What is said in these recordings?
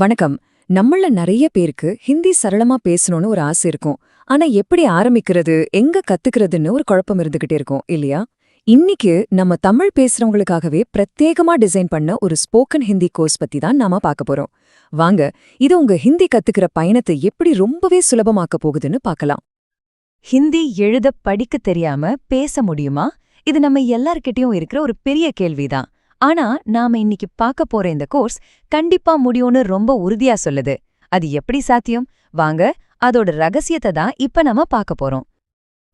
வணக்கம். நம்மள நிறைய பேருக்கு ஹிந்தி சரளமா பேசணும்னு ஒரு ஆசை இருக்கும். ஆனா எப்படி ஆரம்பிக்கிறது எங்க கத்துக்கிறதுன்னு ஒரு குழப்பம் இருந்துகிட்டே இருக்கும் இல்லையா? இன்னைக்கு நம்ம தமிழ் பேசுறவங்களுக்காகவே பிரத்யேகமா டிசைன் பண்ண ஒரு ஸ்போக்கன் ஹிந்தி கோர்ஸ் பத்தி தான் நாம பார்க்க போறோம். வாங்க இது உங்க ஹிந்தி கத்துக்கிற பயணத்தை எப்படி ரொம்பவே சுலபமாக்க போகுதுன்னு பார்க்கலாம். ஹிந்தி எழுத படிக்க தெரியாம பேச முடியுமா? இது நம்ம எல்லார்கிட்டயும் இருக்கிற ஒரு பெரிய கேள்விதான். ஆனா நாம இன்னைக்கு பார்க்க போற இந்த கோர்ஸ் கண்டிப்பா முடியும்னு ரொம்ப உறுதியா சொல்லுது. அது எப்படி சாத்தியம்? வாங்க அதோட ரகசியத்தை தான் இப்ப நாம பார்க்க போறோம்.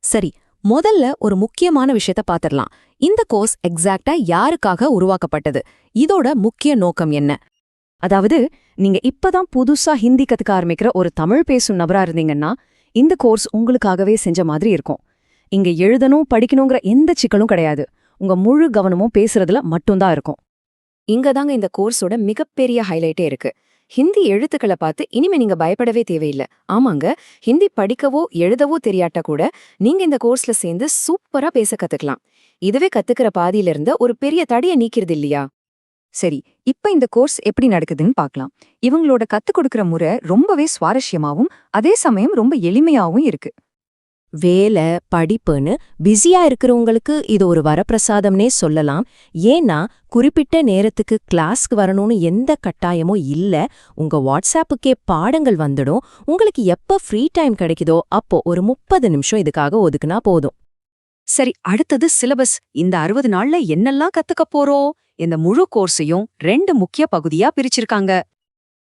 சரி முதல்ல ஒரு முக்கியமான விஷயத்த பாத்திரலாம். இந்த கோர்ஸ் எக்ஸாக்டா யாருக்காக உருவாக்கப்பட்டது? இதோட முக்கிய நோக்கம் என்ன? அதாவது நீங்க இப்பதான் புதுசா ஹிந்தி கத்துக்க ஆரம்பிக்கிற ஒரு தமிழ் பேசும் நபரா இருந்தீங்கன்னா இந்த கோர்ஸ் உங்களுக்காகவே செஞ்ச மாதிரி இருக்கும். இங்க எழுதணும் படிக்கணுங்கிற எந்த சிக்கலும் கிடையாது. உங்க முழு கவனமும் பேசுறதுல மட்டும்தான் இருக்கும். இங்க தாங்க இந்த கோர்ஸோட மிகப்பெரிய ஹைலைட்டே இருக்கு. ஹிந்தி எழுத்துக்களை பார்த்து இனிமே நீங்க பயப்படவே தேவையில்லை. ஆமாங்க ஹிந்தி படிக்கவோ எழுதவோ தெரியாட்டா கூட நீங்க இந்த கோர்ஸ்ல சேர்ந்து சூப்பரா பேச கத்துக்கலாம். இதுவே கத்துக்கிற பாதியில இருந்த ஒரு பெரிய தடையை நீக்கிறது இல்லையா சரி இப்ப இந்த கோர்ஸ் எப்படி நடக்குதுன்னு பார்க்கலாம். இவங்களோட கத்துக் கொடுக்கிற முறை ரொம்பவே சுவாரஸ்யமாவும் அதே சமயம் ரொம்ப எளிமையாவும் இருக்கு. வேலை படிப்புன்னு பிஸியா இருக்கிறவங்களுக்கு இது ஒரு வரப்பிரசாதம்னே சொல்லலாம். ஏன்னா குறிப்பிட்ட நேரத்துக்கு கிளாஸ்க்கு வரணும்னு எந்த கட்டாயமும் இல்ல. உங்க வாட்ஸ்ஆப்புக்கே பாடங்கள் வந்துடும். உங்களுக்கு எப்ப ஃப்ரீ டைம் கிடைக்குதோ அப்போ ஒரு முப்பது நிமிஷம் இதுக்காக ஒதுக்குனா போதும். சரி அடுத்தது சிலபஸ் இந்த அறுபது நாள்ல என்னெல்லாம் கத்துக்க போறோம்? இந்த முழு கோர்ஸையும் ரெண்டு முக்கிய பகுதியா பிரிச்சிருக்காங்க.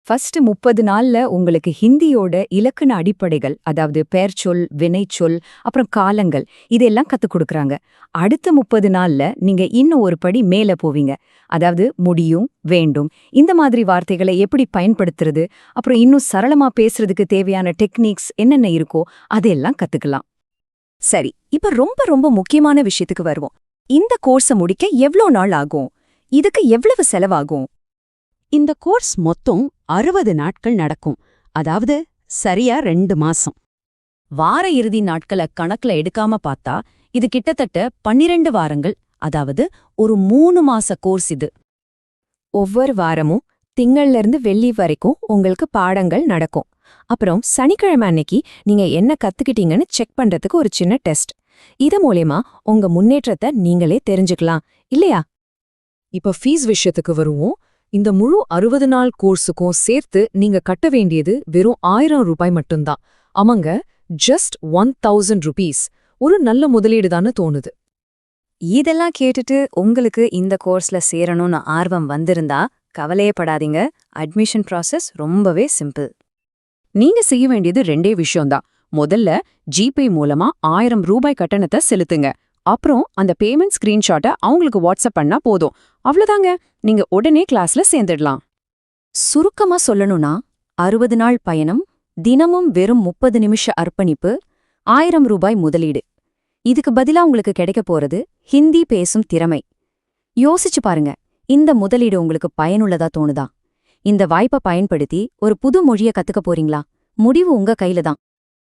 ஃபர்ஸ்ட் முப்பது நாள்ல உங்களுக்கு ஹிந்தியோட இலக்கண அடிப்படைகள் அதாவது பெயர்ச்சொல் வினைச்சொல் அப்புறம் காலங்கள் இதெல்லாம் கத்துக் கொடுக்கறாங்க. அடுத்த முப்பது நாள்ல நீங்க இன்னும் ஒரு படி மேல போவீங்க. அதாவது முடியும் வேண்டும். இந்த மாதிரி வார்த்தைகளை எப்படி பயன்படுத்துறது? அப்புறம் இன்னும் சரளமா பேசுறதுக்கு தேவையான டெக்னிக்ஸ் என்னென்ன இருக்கோ அதெல்லாம் கத்துக்கலாம். சரி இப்ப ரொம்ப ரொம்ப முக்கியமான விஷயத்துக்கு வருவோம். இந்த கோர்ஸ முடிக்க எவ்ளோ நாள் ஆகும்? இதுக்கு எவ்வளவு செலவாகும்? இந்த கோர்ஸ் மொத்தம் அறுபது நாட்கள் நடக்கும். அதாவது சரியா ரெண்டு மாசம். வார இறுதி நாட்கள கணக்குல எடுக்காம பார்த்தா இது கிட்டத்தட்ட பன்னிரண்டு வாரங்கள். அதாவது ஒரு மூணு மாச கோர்ஸ் இது. ஒவ்வொரு வாரமும் திங்கள்ல இருந்து வெள்ளி வரைக்கும் உங்களுக்கு பாடங்கள் நடக்கும். அப்புறம் சனிக்கிழமை அன்னைக்கு நீங்க என்ன கத்துக்கிட்டீங்கன்னு செக் பண்றதுக்கு ஒரு சின்ன டெஸ்ட். இது மூலயமா உங்க முன்னேற்றத்தை நீங்களே தெரிஞ்சுக்கலாம். இல்லையா? இப்ப ஃபீஸ் விஷயத்துக்கு வருவோம். இந்த முழு அறுபது நாள் கோர்ஸுக்கும் சேர்த்து நீங்க கட்ட வேண்டியது வெறும் ஆயிரம் ரூபாய் மட்டும்தான். ஆமாங்க ஜஸ்ட் ஒன் தௌசண்ட் ருபீஸ் ஒரு நல்ல முதலீடுதான்னு தோணுது. இதெல்லாம் கேட்டுட்டு உங்களுக்கு இந்த கோர்ஸ்ல சேரணும்னு ஆர்வம் வந்திருந்தா கவலையே படாதீங்க. அட்மிஷன் ப்ராசஸ் ரொம்பவே சிம்பிள் நீங்க செய்ய வேண்டியது ரெண்டே விஷயம்தான். முதல்ல ஜிபே மூலமா ஆயிரம் ரூபாய் கட்டணத்தை செலுத்துங்க. அப்புறம் அந்த பேமெண்ட் ஸ்கிரீன்ஷாட்டை அவங்களுக்கு வாட்ஸ்அப் பண்ணா போதும். அவ்வளோதாங்க நீங்க உடனே கிளாஸ்ல சேர்ந்துடலாம். சுருக்கமா சொல்லணும்னா அறுபது நாள் பயணம் தினமும் வெறும் முப்பது நிமிஷ அர்ப்பணிப்பு ஆயிரம் ரூபாய் முதலீடு. இதுக்கு பதிலா உங்களுக்கு கிடைக்க போறது ஹிந்தி பேசும் திறமை. யோசிச்சு பாருங்க. இந்த முதலீடு உங்களுக்கு பயனுள்ளதா தோணுதா? இந்த வாய்ப்பை பயன்படுத்தி ஒரு புது மொழிய கத்துக்க போறீங்களா? முடிவு உங்க கையில தான்.